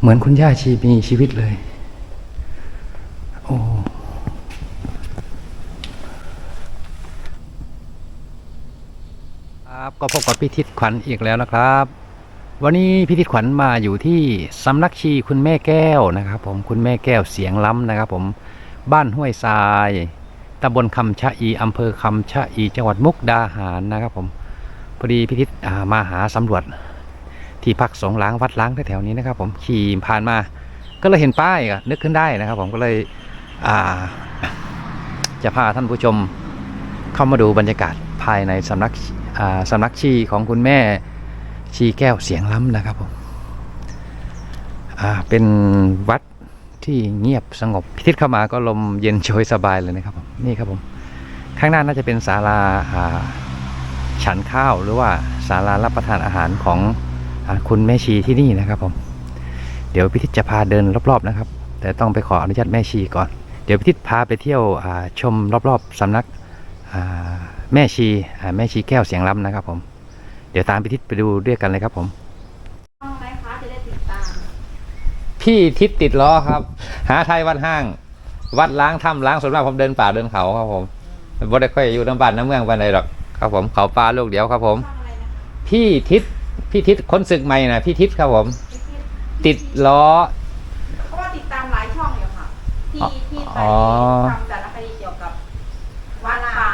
เหมือนคุณย่าชีมีชีวิตเลย โอ้ครับก็พบกับพี่ทิศขวัญอีกแล้วนะครับ วันนี้พี่ทิศขวัญมาอยู่ที่สำนักชีคุณแม่แก้วนะครับ ผมคุณแม่แก้วเสียงล้ำนะครับ ผมบ้านห้วยทรายตำบลคำชะอีอำเภอคำชะอีจังหวัดมุกดาหารนะครับ ผมพอดีพี่ทิศมาหาสำรวจ ที่พักสงล้างวัดล้างแถวๆนี้นะครับผมขี่ผ่านมา ก็เลยเห็นป้ายอะนึกขึ้นได้นะครับผมก็เลยจะพาท่านผู้ชมเข้ามาดูบรรยากาศภายในสำนักสำนักชีของคุณแม่ชีแก้วเสียงล้ำนะครับผมเป็นวัดที่เงียบสงบพิทิศเข้ามาก็ลมเย็นโชยสบายเลยนะครับผมนี่ครับผมข้างหน้าน่าจะเป็นศาลาฉันข้าวหรือว่าศาลารับประทานอาหารของ คุณแม่ชีที่นี่นะครับผม เดี๋ยวพิทิศจะพาเดินรอบๆนะครับ แต่ต้องไปขออนุญาตแม่ชีก่อน เดี๋ยวพิทิศพาไปเที่ยวอ่าชมรอบๆสำนักอ่าแม่ชีอ่าแม่ชีแก้วเสียงล้ำนะครับผม เดี๋ยวตามพิทิศไปดูด้วยกันเลยครับผมช่องไหมคะจะได้ติดตาม พี่ทิศติดล้อครับ หาไทยวัดห้าง วัดล้างถ้ำล้างส่วนมากผมเดินป่าเดินเขาครับผมบ่ได้ค่อยอยู่น้ำบ้านน้ำเมืองไปไหนใดหรอกครับผมเขาป่าลูกเดียวครับผมช่องอะไรนะคะพี่ทิศ พี่ทิศคนศึกใหม่นะพี่ทิศครับผมพี่ทิศติดล้อ เพราะว่าติดตามหลายช่องอยู่ค่ะ ที่ที่ไปอ๋อ ทำสารคดีเกี่ยวกับวัดป่า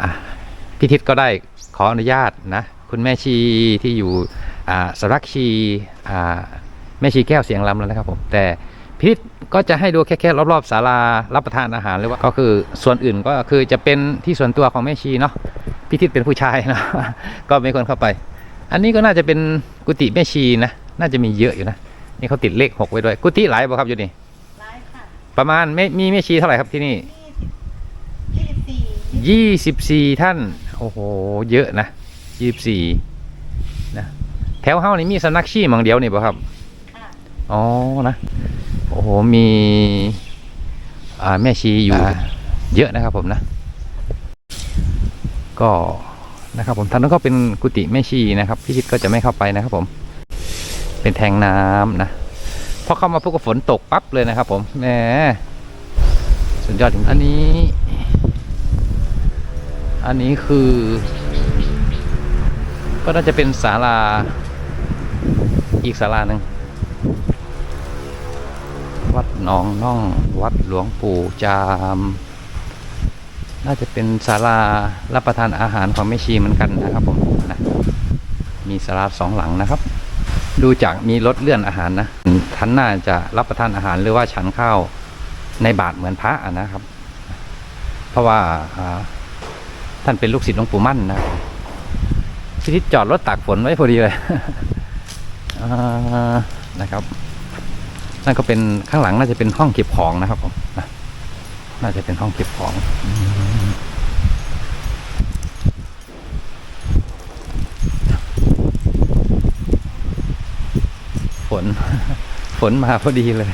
อะพี่ทิศก็ได้ขออนุญาตนะ คุณแม่ชีที่อยู่อ่าสำนักชีอ่าแม่ชีแก้วเสียงลำแล้วนะครับผม แต่พี่ทิศก็จะให้ดูแค่แค่รอบๆศาลารับประทานอาหารหรือว่าก็คือส่วนอื่นก็คือจะเป็นที่ส่วนตัวของแม่ชีเนาะพี่ทิศเป็นผู้ชายเนาะ ก็ไม่ควรเข้าไป อันนี้ก็น่าจะเป็นกุฏิแม่ชีนะ น่าจะมีเยอะอยู่นะ นี่เขาติดเลขหกไว้ด้วย กุฏิหลายบ่ครับอยู่นี่ไลฟ์ค่ะ ประมาณไม่มีแม่ชีเท่าไหร่ครับที่นี่ยี่สิบสี่ยี่สิบสี่ท่าน โอ้โห เยอะนะยี่สิบสี่นะ แถวเฮ้านี่มีสำนักชีหมังเดียวนี่ป่ะครับค่ะอ๋อ นะ โอ้โห มี อ่า แม่ชีอยู่ เยอะนะครับผมนะ ก็ นะครับ ผมท่านนั้นก็เป็นกุฏิแม่ชีนะครับพี่ชิดก็จะไม่เข้าไปนะครับ ผม เป็นแทงน้ำนะพอเข้ามาพวกก็ฝนตกปั๊บเลยนะครับ ผมแหมสุดยอดจริงอันนี้ อันนี้คือ ก็น่าจะเป็นศาลาอีกศาลาหนึ่งวัดหนองน่อง วัดหลวงปู่จาม น่าจะเป็นศาลารับประทานอาหารของแม่ชีเหมือนกันนะครับผมนะมีศาลาสองหลังนะครับ ดูจากมีรถเลื่อนอาหารนะท่านน่าจะรับประทานอาหารหรือว่าฉันข้าวในบาทเหมือนพระนะครับ เพราะว่าท่านเป็นลูกศิษย์หลวงปู่มั่นนะพิทิศจอดรถตากฝนไว้พอดีเลยนะครับนั่นก็เป็นข้างหลังน่าจะเป็นห้องเก็บของนะครับผมน่าจะเป็นห้องเก็บของอืมฝ น ฝนมาพอดีเลย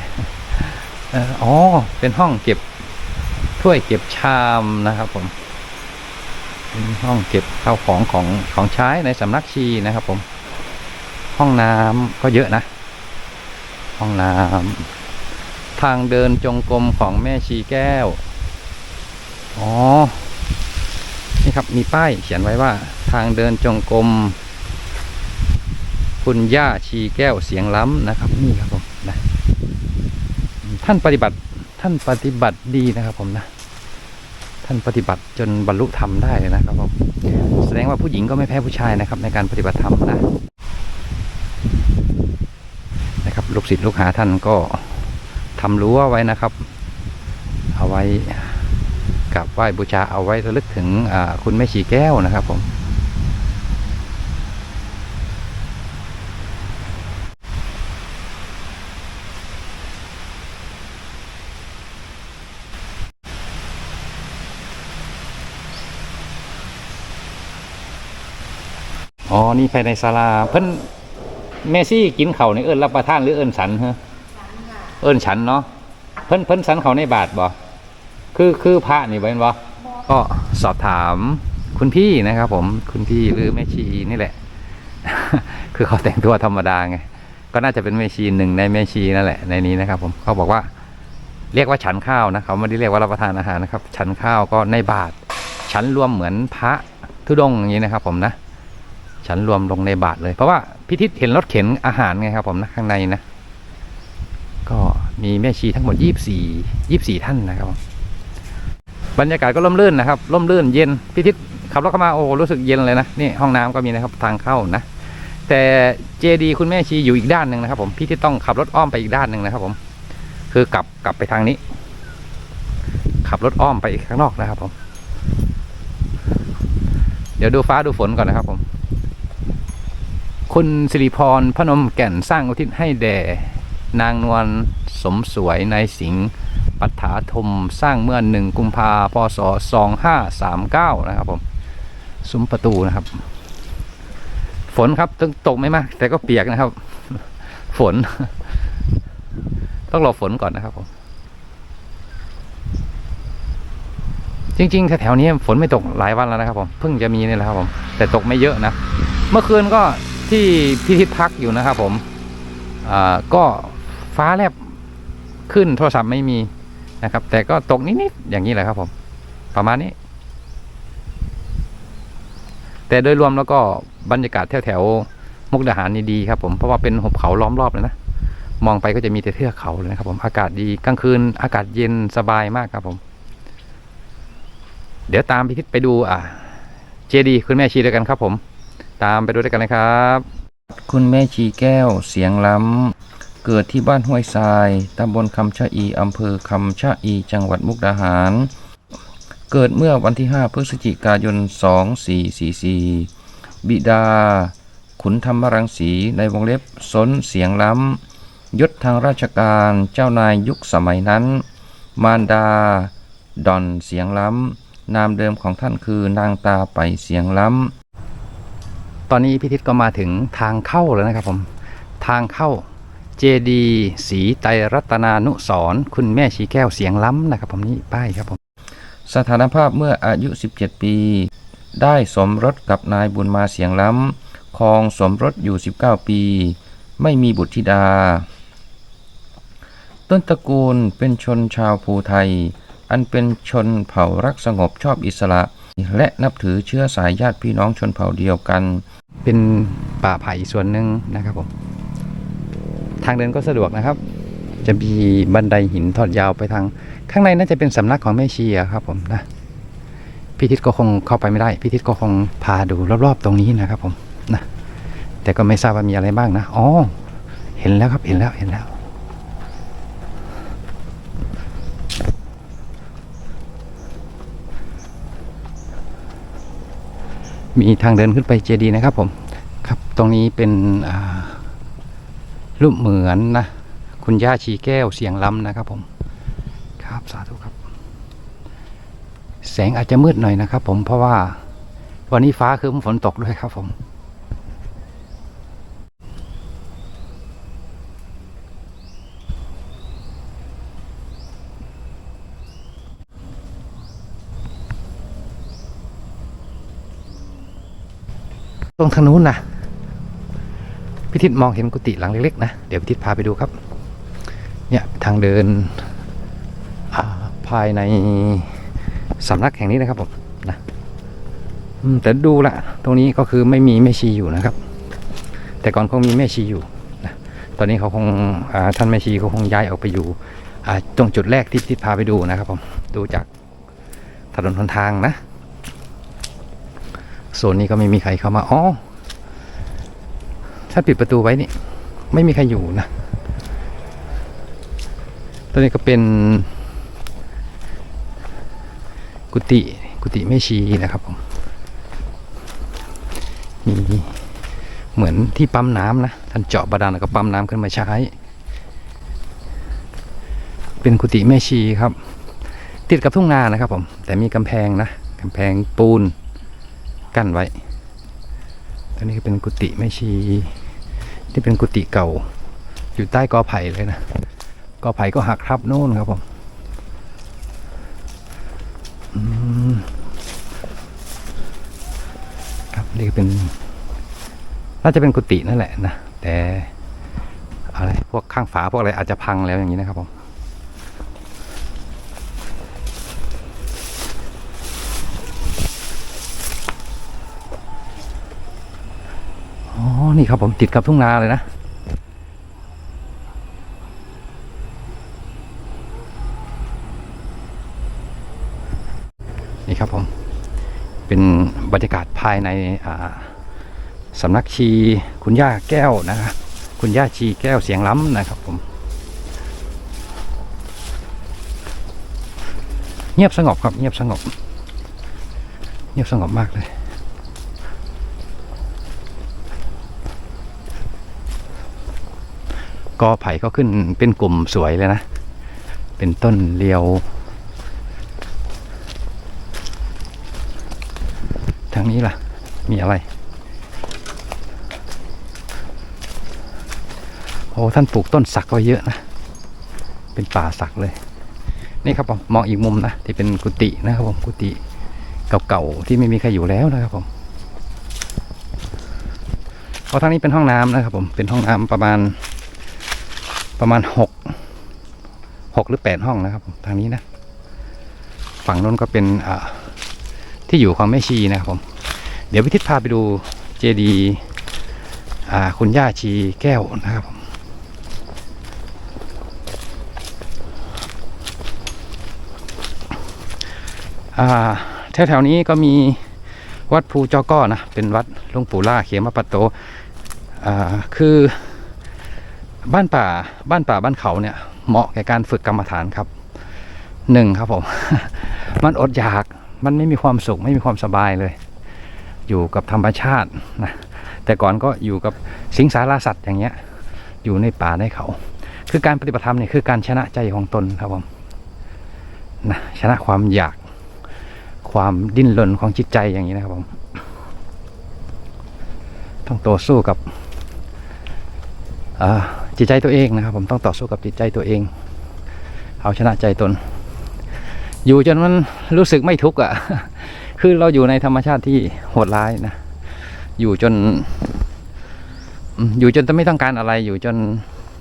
เออ๋อ เป็นห้องเก็บถ้วยเก็บชามนะครับ ผมเป็นห้องเก็บข้าวของของของใช้ในสำนักชีนะครับ ผม ห้องน้ำก็เยอะนะ ห้องน้ำทางเดินจงกรมของแม่ชีแก้ว อ๋อ นี่ครับมีป้ายเขียนไว้ว่า ทางเดินจงกรม คุณย่าชีแก้วเสียงล้ำนะครับ นี่ครับผมนะท่านปฏิบัติท่านปฏิบัติดีนะครับผมนะท่านปฏิบัติจนบรรลุธรรมได้เลยนะครับผมแสดงว่าผู้หญิงก็ไม่แพ้ผู้ชายนะครับ ในการปฏิบัติธรรมนะนะครับลูกศิษย์ลูกหาท่านก็ทำรั้วไว้นะครับ เอาไว้กราบไหว้บูชาเอาไว้ระลึกถึงคุณแม่ชีแก้วนะครับผม อ๋อ นี่ภายในศาลาเพิ่นแม่ซี่กินเขาวในเอิญรับประทานหรือเอิญสันฮะฉันค่ะเอิ้นฉันเนาะเพิ่นเพิ่นสันเขาในบาทบ่คือคือพระนี่เป็นบ่ก็สอบถามคุณพี่นะครับ ผมคุณพี่หรือแม่ชีนี่แหละ คือเขาแต่งตัวธรรมดาไงก็น่าจะเป็นแม่ชีหนึ่งในแม่ชีนั่นแหละในนี้นะครับ ผมเขาบอกว่า เรียกว่าฉันข้าวนะเขาไม่ได้เรียกว่ารับประทานอาหารนะครับ ฉันข้าวก็ในบาทฉันรวมเหมือนพระธุดงค์อย่างนี้นะครับ ผมนะ ฉันรวมลงในบาทเลย เพราะว่าพิทิศเห็นรถเข็นอาหารไงครับผมนะข้างในนะ ก็มีแม่ชีทั้งหมดยี่สี่ยี่สี่ท่านนะครับผมบรรยากาศก็ร่มรื่นนะครับร่มรื่นเย็นพิทิศขับรถเข้ามาโอ้รู้สึกเย็นเลยนะนี่ห้องน้ำก็มีนะครับทางเข้านะแต่เจดีคุณแม่ชีอยู่อีกด้านหนึ่งนะครับ ผมพี่ที่ต้องขับรถอ้อมไปอีกด้านหนึ่งนะครับ ผม คือกลับกลับไปทางนี้ ขับรถอ้อมไปอีกข้างนอกนะครับ ผม เดี๋ยวดูฟ้าดูฝนก่อนนะครับ ผม คุณสิริพรพนมแก่นสร้างอุทิศให้แด่ นางนวลสมสวยในสิงห์ปัฏฐาธมสร้างเมื่อหนึ่งกุมภาพศสองห้าสามเก้านะครับผมซุ้มประตูนะครับ ฝนครับตกตกไม่มาก แต่ก็เปียกนะครับ ฝน ต้องรอฝนก่อนนะครับผมจริงๆแถวๆนี้ฝนไม่ตกหลายวันแล้วนะครับผมเพิ่งจะมีนี่แหละครับผมแต่ตกไม่เยอะนะ เมื่อคืนก็ ที่พิทิศพักอยู่นะครับผมก็ฟ้าแลบขึ้นโทรศัพท์ไม่มีนะครับ แต่ก็ตกนิด ๆ อย่างนี้แหละครับผม ประมาณนี้ แต่โดยรวมแล้วก็บรรยากาศแถว ๆ มุกดาหารนี่ดีครับผม เพราะว่าเป็นหุบเขาล้อมรอบเลยนะ มองไปก็จะมีแต่เทือกเขาเลยนะครับผม อากาศดีกลางคืน อากาศเย็นสบายมากครับผม เดี๋ยวตามพิทิศไปดูอ่าเจดี คุณแม่ชีด้วยกันครับผม ตามไปดูด้วยกันนะครับ คุณแม่ชีแก้วเสียงล้ำ เกิดที่บ้านห้วยทรายตำบลคำชะอีอำเภอคำชะอีจังหวัดมุกดาหาร เกิดเมื่อวันที่ 5 พฤศจิกายน 2444 บิดา ขุนธรรมรังสีในวงเล็บสนเสียงล้ำยศทางราชการเจ้านายยุคสมัยนั้น มารดาดอนเสียงล้ำนามเดิมของท่านคือนางตาไปเสียงล้ำ ตอนนี้พิทิศก็มาถึงทางเข้าแล้วนะครับผม ทางเข้าเจดีศรีไตรรัตนานุสรคุณแม่ชีแก้วเสียงล้ำนะครับผมนี่ป้ายครับผม สถานภาพเมื่ออายุ 17 ปี ได้สมรสกับนายบุญมาเสียงล้ำครองสมรสอยู่ 19 ปี ไม่มีบุตรธิดา ต้นตระกูลเป็นชนชาวภูไทย อันเป็นชนเผ่ารักสงบชอบอิสระและนับถือเชื้อสายญาติพี่น้องชนเผ่าเดียวกัน เป็นป่าไผ่ส่วนหนึ่งนะครับผมทางเดินก็สะดวกนะครับ จะมีบันไดหินทอดยาวไปทาง ข้างในน่าจะเป็นสำนักของแม่ชีอะครับผมนะพี่ทิศก็คงเข้าไปไม่ได้พี่ทิศก็คงพาดูรอบๆตรงนี้นะครับผมนะแต่ก็ไม่ทราบว่ามีอะไรบ้างนะอ๋อเห็นแล้วครับเห็นแล้วเห็นแล้ว มีทางเดินขึ้นไปเจดีย์นะครับผมครับตรงนี้เป็นรูปเหมือนนะคุณย่าชีแก้วเสียงล้ำนะครับผมครับสาธุครับ แสงอาจจะมืดหน่อยนะครับผมเพราะว่าวันนี้ฟ้าคือฝนตกด้วยครับผม งทางนู้นนะพิทิศมองเห็นกุฏิหลังเล็กๆนะ เดี๋ยวพิทิศพาไปดูครับ เนี่ยทางเดินาภายในสำนักแห่งนี้นะครับผมนะแต่ดูละตรงนี้ก็คือไม่มีแม่ชีอยู่นะครับ แต่ก่อนคงมีแม่ชีอยู่นะตอนนี้เขาคงาท่านแม่ชีเขาคงย้ายออกไปอยู่ตรงจุดแรกที่พิทิศพาไปดูนะครับผมดูจากถนนหนทางนะ โซนนี้ก็ไม่มีใครเข้ามาอ๋อถ้าปิดประตูไว้นี่ ไม่มีใครอยู่นะตัวนี้ก็เป็น กุฏิกุฏิแม่ชีนะครับผมมีเหมือนที่ปั๊มน้ำนะท่านเจาะบาดาลแล้วก็ปั๊มน้ำขึ้นมาใช้ เป็นกุฏิแม่ชีครับ ติดกับทุ่งนานะครับผม แต่มีกำแพงนะกำแพงปูน กั้นไว้ตอนนี้ก็เป็นกุฏิแม่ชีที่เป็นกุฏิเก่า อยู่ใต้กอไผ่เลยนะ กอไผ่ก็หักทับโน่นครับผมอืมครับนี่ก็เป็น น่าจะเป็นกุฏินั่นแหละนะ แต่อะไรพวกข้างฝาพวกอะไรอาจจะพังแล้วอย่างนี้นะครับผม นี่ครับผมติดกับทุ่งนาเลยนะ นี่ครับผม เป็นบรรยากาศภายในสำนักชีคุณย่าแก้วนะคุณย่าชีแก้วเสียงล้ำนะครับผมเงียบสงบครับเงียบสงบ เงียบสงบมากเลย กอไผ่ก็ขึ้นเป็นกลุ่มสวยเลยนะ เป็นต้นเลียว ทางนี้ล่ะ มีอะไร โอ้ท่านปลูกต้นสักไว้เยอะนะ เป็นป่าสักเลย นี่ครับผม มองอีกมุมนะ ที่เป็นกุฏินะครับผม กุฏิเก่าๆที่ไม่มีใครอยู่แล้วนะครับผมเพราะทางนี้เป็นห้องน้ำนะครับผม เป็นห้องน้ำประมาณ ประมาณหกหกหรือแปดห้องนะครับทางนี้นะ ฝั่งนู้นก็เป็นอที่อยู่ของแม่ชีนะครับผม เดี๋ยวพิทิศพาไปดูเจดีคุณย่าชีแก้วนะครับผมอ่าแถวๆนี้ก็มีวัดภูจอก้อนะ เป็นวัดหลวงปู่ล่าเขมปัตโตคือ บ้านป่าบ้านป่าบ้านเขาเนี่ยเหมาะแก่การฝึกกรรมฐานครับหนึ่งครับผม มันอดอยากมันไม่มีความสุขไม่มีความสบายเลย อยู่กับธรรมชาตินะแต่ก่อนก็อยู่กับสิงสาราสัตว์อย่างเงี้ย อยู่ในป่าในเขา คือการปฏิบัติธรรมเนี่ยคือการชนะใจของตนครับผมนะชนะความอยากความดิ้นรนของจิตใจอย่างนี้นะครับผมต้องต่อสู้กับอ่า จิตใจตัวเองนะครับ ผมต้องต่อสู้กับจิตใจตัวเอง เอาชนะใจตน อยู่จนมันรู้สึกไม่ทุกข์อะ คือเราอยู่ในธรรมชาติที่โหดร้ายนะ อยู่จน อยู่จนจะไม่ต้องการอะไร อยู่จน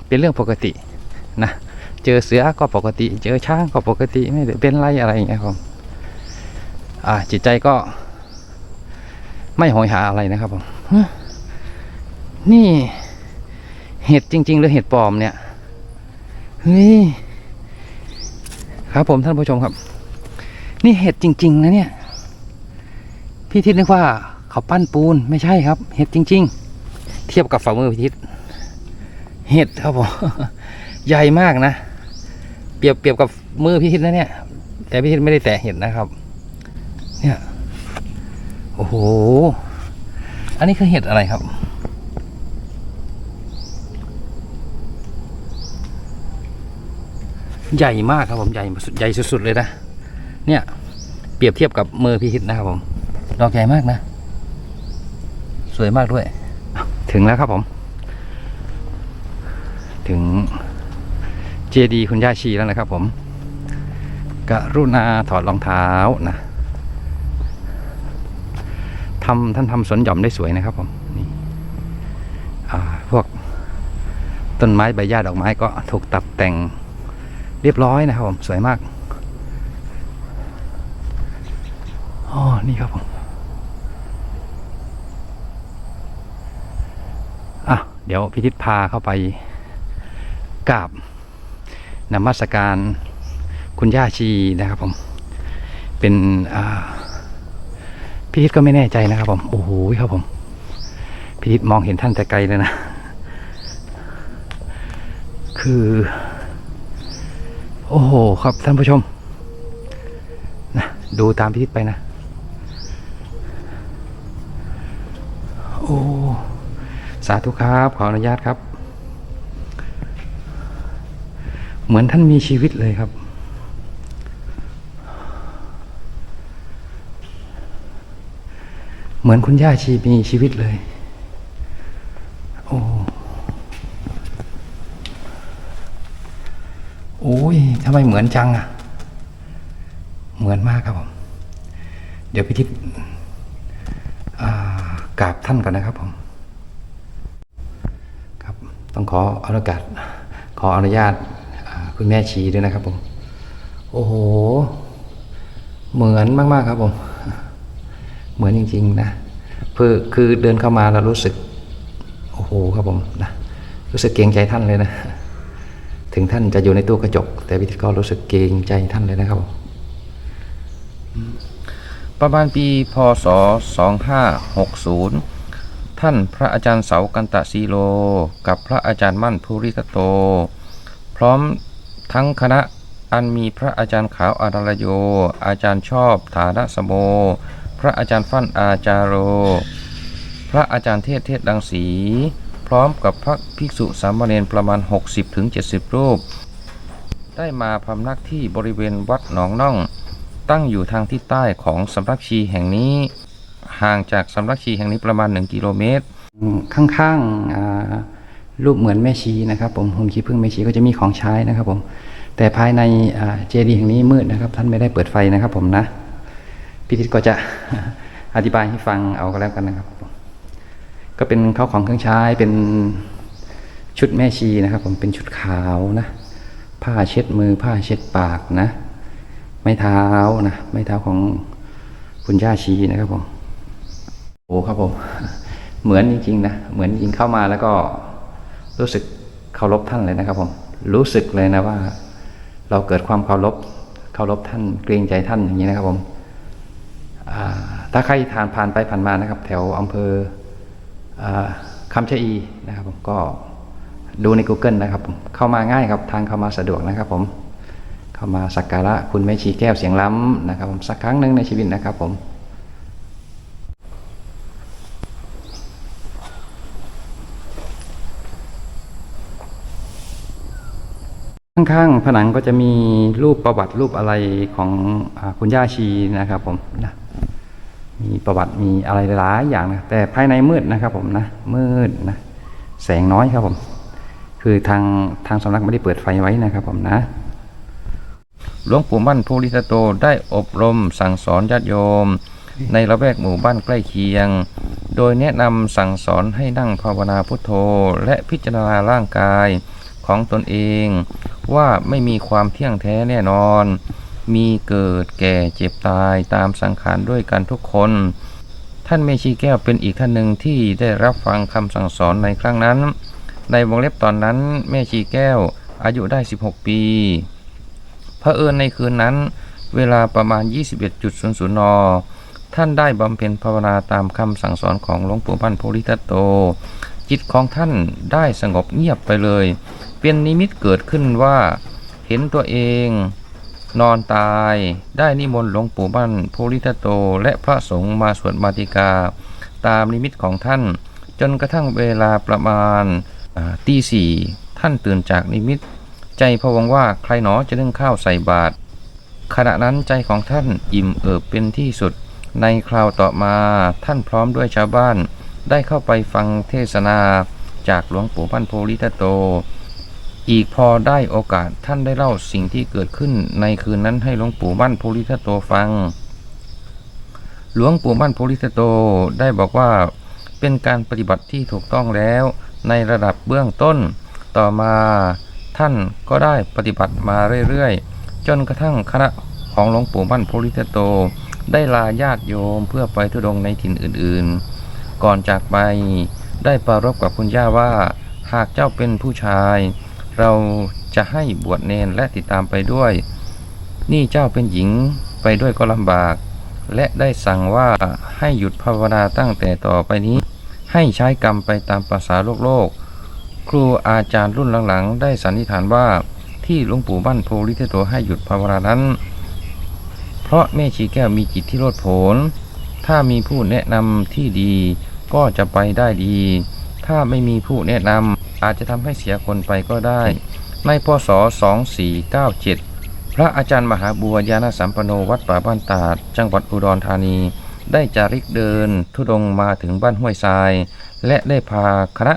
เป็นเรื่องปกตินะ เจอเสือก็ปกติ เจอช้างก็ปกติไม่ได้เป็นไรอะไรอย่างเงี้ยครับอ่าจิตใจก็ ไม่โหยหาอะไรนะครับผมนี่ เห็ดจริง ๆ หรือเห็ดปลอมเนี่ยเฮ้ยครับผมท่านผู้ชมครับ นี่เห็ดจริง ๆ นะเนี่ย พี่ทิศนึกว่าเขาปั้นปูนไม่ใช่ครับ เห็ดจริง ๆ เทียบกับฝ่ามือพี่ทิศเห็ดครับผมใหญ่มากนะ เปรียบเปรียบกับมือพี่ทิศนะเนี่ย แต่พี่ทิศไม่ได้แตะเห็ดนะครับ เนี่ยโอ้โห อันนี้คือเห็ดอะไรครับ ใหญ่มากครับผมใหญ่สุดใหญ่สุดๆเลยนะเนี่ยเปรียบเทียบกับมือพี่ฮิตนะครับผมดอกใหญ่มากนะ สวยมากด้วย ถึงแล้วครับผม ถึงเจดีคุณย่าชีแล้วนะครับผมกรุณาถอดรองเท้านะทำท่านทำสวนหย่อมได้สวยนะครับผมนี่พวกต้นไม้ใบหญ้าดอกไม้ก็ถูกตัดแต่ง เรียบร้อยนะครับผมสวยมากอ๋อนี่ครับผมอะเดี๋ยวพิทิศพาเข้าไปกราบนมัสการคุณย่าชีนะครับผม เป็นอ่าพิทิศก็ไม่แน่ใจนะครับผม โอ้โหครับผม พิทิศมองเห็นท่านแต่ไกลเลยนะ คือ โอ้โห ครับท่านผู้ชมนะดูตามพิทิศไปนะ โอ้ สาธุครับ ขออนุญาตครับ เหมือนท่านมีชีวิตเลยครับเหมือนคุณย่าชีมีชีวิตเลย โอ้ โอ้ยทำไมเหมือนจังอะเหมือนมากครับผม เดี๋ยวพิทิศอ่ากราบท่านก่อนนะครับผม ครับ ต้องขออนุญาตขออนุญาตคุณแม่ชีด้วยนะครับผม โอ้โห เหมือนมากๆครับผม เหมือนจริง ๆ นะคือคือเดินเข้ามาแล้วรู้สึก โอ้โหครับผมนะ รู้สึกเกรงใจท่านเลยนะ ถึงท่านจะอยู่ในตู้กระจก แต่วิธีก็รู้สึกเกรงใจท่านเลยนะครับผมประมาณปีพศ 2560 ท่านพระอาจารย์เสากันตะซีโล กับพระอาจารย์มั่นภูริตโต พร้อมทั้งคณะอันมีพระอาจารย์ขาวอาราลโย อาจารย์ชอบฐานะสโม พระอาจารย์ฟั่นอาจารโร พระอาจารย์เทศเทศดังสี ร้อมกับพระภิกษุสามเณรประมาณ 60-70 รูป ได้มาพำนักที่บริเวณวัดหนองน่อง ตั้งอยู่ทางทิศใต้ของสำนักชีแห่งนี้ ห่างจากสำนักชีแห่งนี้ประมาณ 1 กิโลเมตร ข้างๆรูปเหมือนแม่ชีนะครับผมหุ่นขี้ผึ้งแม่ชีก็จะมีของใช้นะครับผมแต่ภายในเจดีย์แห่งนี้มืดนะครับ ท่านไม่ได้เปิดไฟนะครับผมนะพิธิตก็จะอธิบายให้ฟังเอาก็แล้วกันนะครับผม ก็เป็นข้าวของเครื่องใช้เป็นชุดแม่ชีนะครับผมเป็นชุดขาวนะ ผ้าเช็ดมือ ผ้าเช็ดปากนะ ไม้เท้านะไม้เท้าของคุณย่าชีนะครับผมโอ้ครับผมเหมือนจริงๆนะเหมือนจริงเข้ามาแล้วก็รู้สึกเคารพท่านเลยนะครับผมรู้สึกเลยนะว่า เราเกิดความเคารพเคารพท่านเกรงใจท่านอย่างนี้นะครับผมถ้าใครทานผ่านไปผ่านมานะครับ แถวอำเภอ คำชะอีนะครับผมก็ดูใน Google นะครับผมเข้ามาง่ายครับทางเข้ามาสะดวกนะครับผมเข้ามาสักการะคุณแม่ชีแก้วเสียงล้ำนะครับผมสักครั้งหนึ่งในชีวิตนะครับผมข้างๆผนังก็จะมีรูปประวัติรูปอะไรของอคุณย่าชีนะครับผมนะ มีประวัติมีอะไรหลายอย่างนะแต่ภายในมืดนะครับผมนะมืดนะแสงน้อยครับผม คือทางทางสำนักไม่ได้เปิดไฟไว้นะครับผมนะหลวงปู่มั่นภูริตโตได้อบรมสั่งสอนญาติโยม ในละแวกหมู่บ้านใกล้เคียง โดยแนะนำสั่งสอนให้นั่งภาวนาพุทโธ และพิจารณาร่างกายของตนเอง ว่าไม่มีความเที่ยงแท้แน่นอน มีเกิดแก่เจ็บตายตามสังขารด้วยกันทุกคน ท่านเมชีแก้วเป็นอีกท่านหนึ่งที่ได้รับฟังคำสั่งสอนในครั้งนั้น ในวงเล็บตอนนั้นแม่ชีแก้วอายุได้ 16 ปีพระเอิญในคืนนั้น เวลาประมาณ 21.00น ท่านได้บำเพ็ญภาวนาตามคำสั่งสอนของหลวงปู่พันโพธิทัตโต จิตของท่านได้สงบเงียบไปเลย เป็นนิมิตเกิดขึ้นว่า เห็นตัวเอง นอนตาย ได้นิมนต์หลวงปู่บ้านโพธิทตโตและพระสงฆ์มาสวดมาติกา ตามนิมิตของท่าน จนกระทั่งเวลาประมาณตีสี่ท่านตื่นจากนิมิต ใจพะวงว่าใครหนอจะนึ่งข้าวใส่บาตรขณะนั้นใจของท่านอิ่มเอิบเป็นที่สุด ในคราวต่อมาท่านพร้อมด้วยชาวบ้าน ได้เข้าไปฟังเทศนาจากหลวงปู่พันโพลิตโต อีกพอได้โอกาสท่านได้เล่าสิ่งที่เกิดขึ้นในคืนนั้นให้หลวงปู่บ้านโพลิตโตฟัง หลวงปู่บ้านโพลิตโตได้บอกว่าเป็นการปฏิบัติที่ถูกต้องแล้วในระดับเบื้องต้น ต่อมาท่านก็ได้ปฏิบัติมาเรื่อยๆ จนกระทั่งคณะของหลวงปู่บ้านโพลิตโต ได้ลาญาติโยมเพื่อไปทุดงในถิ่นอื่นๆ ก่อนจากไปได้ปรารบกับคุณย่าว่าหากเจ้าเป็นผู้ชาย เราจะให้บวชเนนและติดตามไปด้วย นี่เจ้าเป็นหญิงไปด้วยก็ลำบาก และได้สั่งว่าให้หยุดภาวนาตั้งแต่ต่อไปนี้ ให้ใช้กรรมไปตามภาษาโลกโลก ครูอาจารย์รุ่นหลังๆ ได้สันนิษฐานว่าที่หลวงปู่บ้านโพลิเทโตให้หยุดภาวนานั้น เพราะแม่ชีแก้วมีจิตที่โลดโผนถ้ามีผู้แนะนำที่ดีก็จะไปได้ดี ถ้าไม่มีผู้แนะนำอาจจะทำให้เสียคนไปก็ได้ ในพศ 2497 พระอาจารย์มหาบัวยานสัมปโนวัดป่าบ้านตาด จังหวัดอุดรธานี ได้จาริกเดิน ทุดงค์มาถึงบ้านห้วยทราย และได้พาคณะ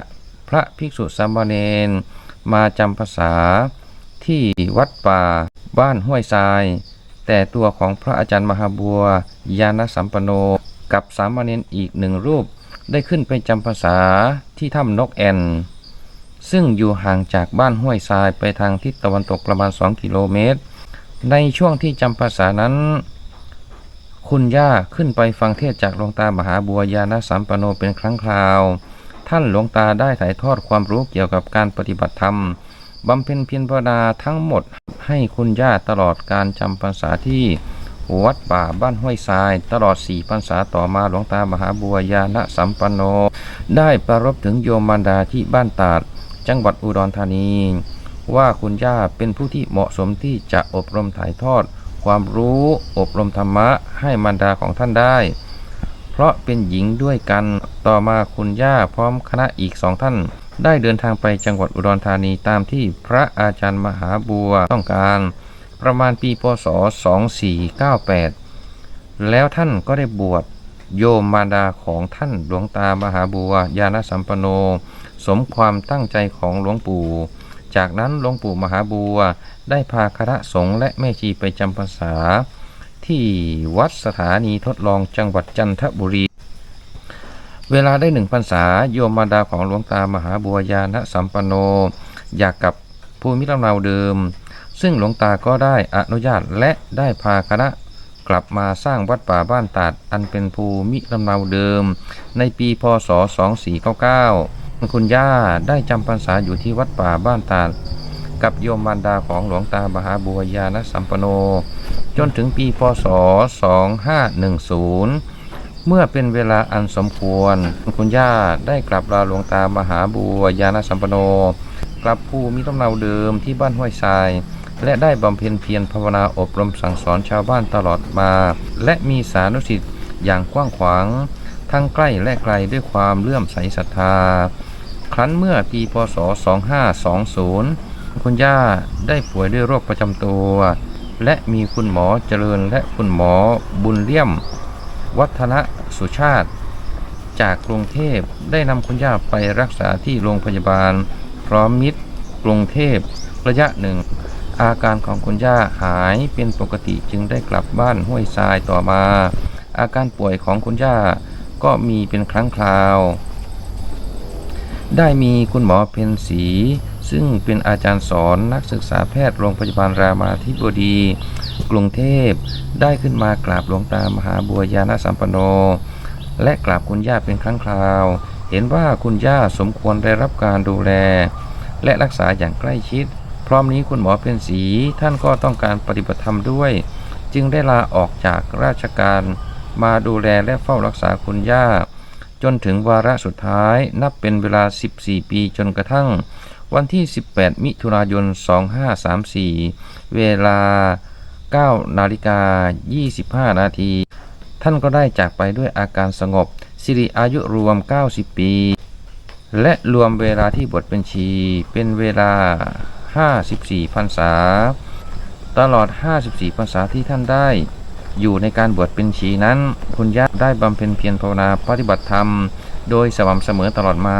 พระภิกษุสามเณรมาจำภาษาที่วัดป่าบ้านห้วยทราย แต่ตัวของพระอาจารย์มหาบัวยานสัมปโนกับสามเณรอีกหนึ่งรูป ได้ขึ้นไปจำภาษาที่ถ้ำนกแอน ซึ่งอยู่ห่างจากบ้านห้วยทรายไปทางทิศตะวันตกประมาณ 2 กิโลเมตร ในช่วงที่จำภาษานั้น คุณย่าขึ้นไปฟังเทศจากหลวงตามหาบัวยาณสัมปโนเป็นครั้งคราว ท่านหลวงตาได้ถ่ายทอดความรู้เกี่ยวกับการปฏิบัติธรรมบำเพ็ญเพียรภาวนาทั้งหมดให้คุณย่าตลอดการจำพรรษาที่ วัดป่าบ้านห้วยทราย ตลอดสี่พรรษาต่อมาหลวงตามหาบัวยาณสัมปันโน ได้ประรบถึงโยมมารดาที่บ้านตาด จังหวัดอุดรธานี ว่าคุณย่าเป็นผู้ที่เหมาะสมที่จะอบรมถ่ายทอด ความรู้อบรมธรรมะให้มารดาของท่านได้ เพราะเป็นหญิงด้วยกันต่อมาคุณย่าพร้อมคณะอีกสองท่านได้เดินทางไปจังหวัดอุดรธานีตามที่พระอาจารย์มหาบัวต้องการ ประมาณปีพศ 2498 แล้วท่านก็ได้บวชโยมมารดาของท่านหลวงตามหาบัวยาณสัมปโน สมความตั้งใจของหลวงปู่ จากนั้นหลวงปู่มหาบัวได้พาคณะสงฆ์และแม่ชีไปจำพรรษา ที่วัดสถานีทดลองจังหวัดจันทบุรี เวลาได้หนึ่งพรรษาโยมมารดาของหลวงตามหาบัวยาณสัมปโน อยากกับภูมิลำเนาเดิม ซึ่งหลวงตาก็ได้อนุญาตและได้พาคณะกลับมาสร้างวัดป่าบ้านตาดอันเป็นภูมิลำเนาเดิม ในปีพศ 2499 คุณย่าได้จำพรรษาอยู่ที่วัดป่าบ้านตาดกับโยมมารดาของหลวงตามหาบัวยาณสัมปโน จนถึงปีพศ 2510 เมื่อเป็นเวลาอันสมควร คุณย่าได้กลับลาหลวงตามหาบัวยาณสัมปโน กลับภูมิลำเนาเดิมที่บ้านห้วยทราย และได้บำเพ็ญเพียรภาวนาอบรมสั่งสอนชาวบ้านตลอดมา และมีสานุสิทธิ์อย่างกว้างขวาง ทั้งใกล้และไกลด้วยความเลื่อมใสศรัทธา ครั้นเมื่อปีพศ 2520 คุณย่าได้ป่วยด้วยโรคประจำตัว และมีคุณหมอเจริญและคุณหมอบุญเลี่ยม วัฒนสุชาติ จากกรุงเทพได้นำคุณย่าไปรักษาที่โรงพยาบาล พร้อมมิตรกรุงเทพระยะหนึ่ง อาการของคุณย่าหายเป็นปกติจึงได้กลับบ้านห้วยทรายต่อมา อาการป่วยของคุณย่าก็มีเป็นครั้งคราว ได้มีคุณหมอเพนศรีซึ่งเป็นอาจารย์สอนนักศึกษาแพทย์โรงพยาบาลรามาธิบดี กรุงเทพได้ขึ้นมากราบหลวงตามหาบัวยาณสัมปันโน และกราบคุณย่าเป็นครั้งคราว เห็นว่าคุณย่าสมควรได้รับการดูแล และรักษาอย่างใกล้ชิด พร้อมนี้คุณหมอเพนศรีท่านก็ต้องการปฏิบัติธรรมด้วย จึงได้ลาออกจากราชการ มาดูแลและเฝ้ารักษาคุณย่า จนถึงวาระสุดท้ายนับเป็นเวลา 14 ปีจนกระทั่ง วันที่ 18 มิถุนายน 2534 เวลา 9 นาฬิกา 25 นาที ท่านก็ได้จากไปด้วยอาการสงบ สิริอายุรวม 90 ปี และรวมเวลาที่บทเป็นชีเป็นเวลา 54พรรษา ตลอด 54พรรษาที่ท่านได้ อยู่ในการบวชเป็นชีนั้น คุณย่าได้บำเพ็ญเพียรภาวนาปฏิบัติธรรม โดยสม่ำเสมอตลอดมา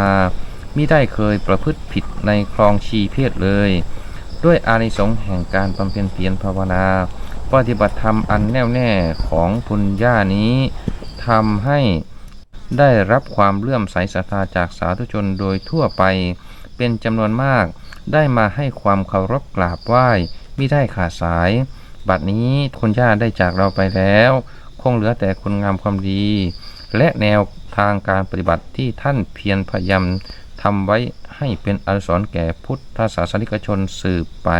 มิได้เคยประพฤติผิดในคลองชีเพศเลย ด้วยอานิสงส์แห่งการบำเพ็ญเพียรภาวนา ปฏิบัติธรรมอันแน่วแน่ของคุณย่านี้ทำให้ได้รับความเลื่อมใสศรัทธาจากสาธุชนโดยทั่วไปเป็นจำนวนมาก ได้มาให้ความเคารพกราบไหว้มิได้ขาดสาย บัดนี้คุณย่าได้จากเราไปแล้ว คงเหลือแต่คุณงามความดี และแนวทางการปฏิบัติที่ท่านเพียรพยายามทำไว้ให้เป็นอนุสรณ์แก่พุทธศาสนิกชนสืบไป